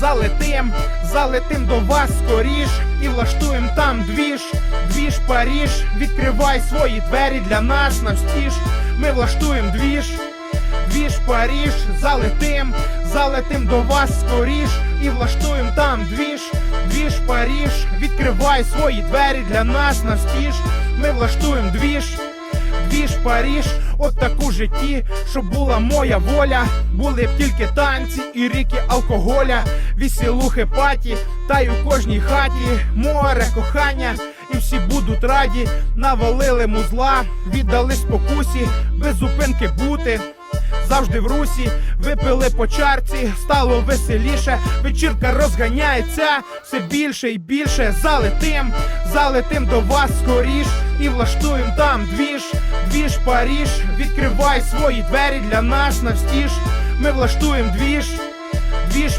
залетим, залетим до вас скоріш і влаштуєм там двіж, двіж Паріж, відкривай свої двері для нас навстіж. Ми влаштуєм двіж, двіж Паріж, залетим, залетим до вас скоріш і влаштуєм там двіж, двіж Паріж, відкривай свої двері для нас навстіж. Ми влаштуєм двіж. Двіж Паріж, от таку житті, щоб була моя воля, були б тільки танці і ріки алкоголя, вісілухи паті, та й у кожній хаті. Море кохання, і всі будуть раді, навалили музла, віддали спокусі, без зупинки бути. Завжди в русі випили по чарці, стало веселіше. Вечірка розганяється все більше і більше. Залетим, залетим до вас скоріш і влаштуєм там двіж, двіж Паріж. Відкривай свої двері для нас навстіж. Ми влаштуєм двіж, двіж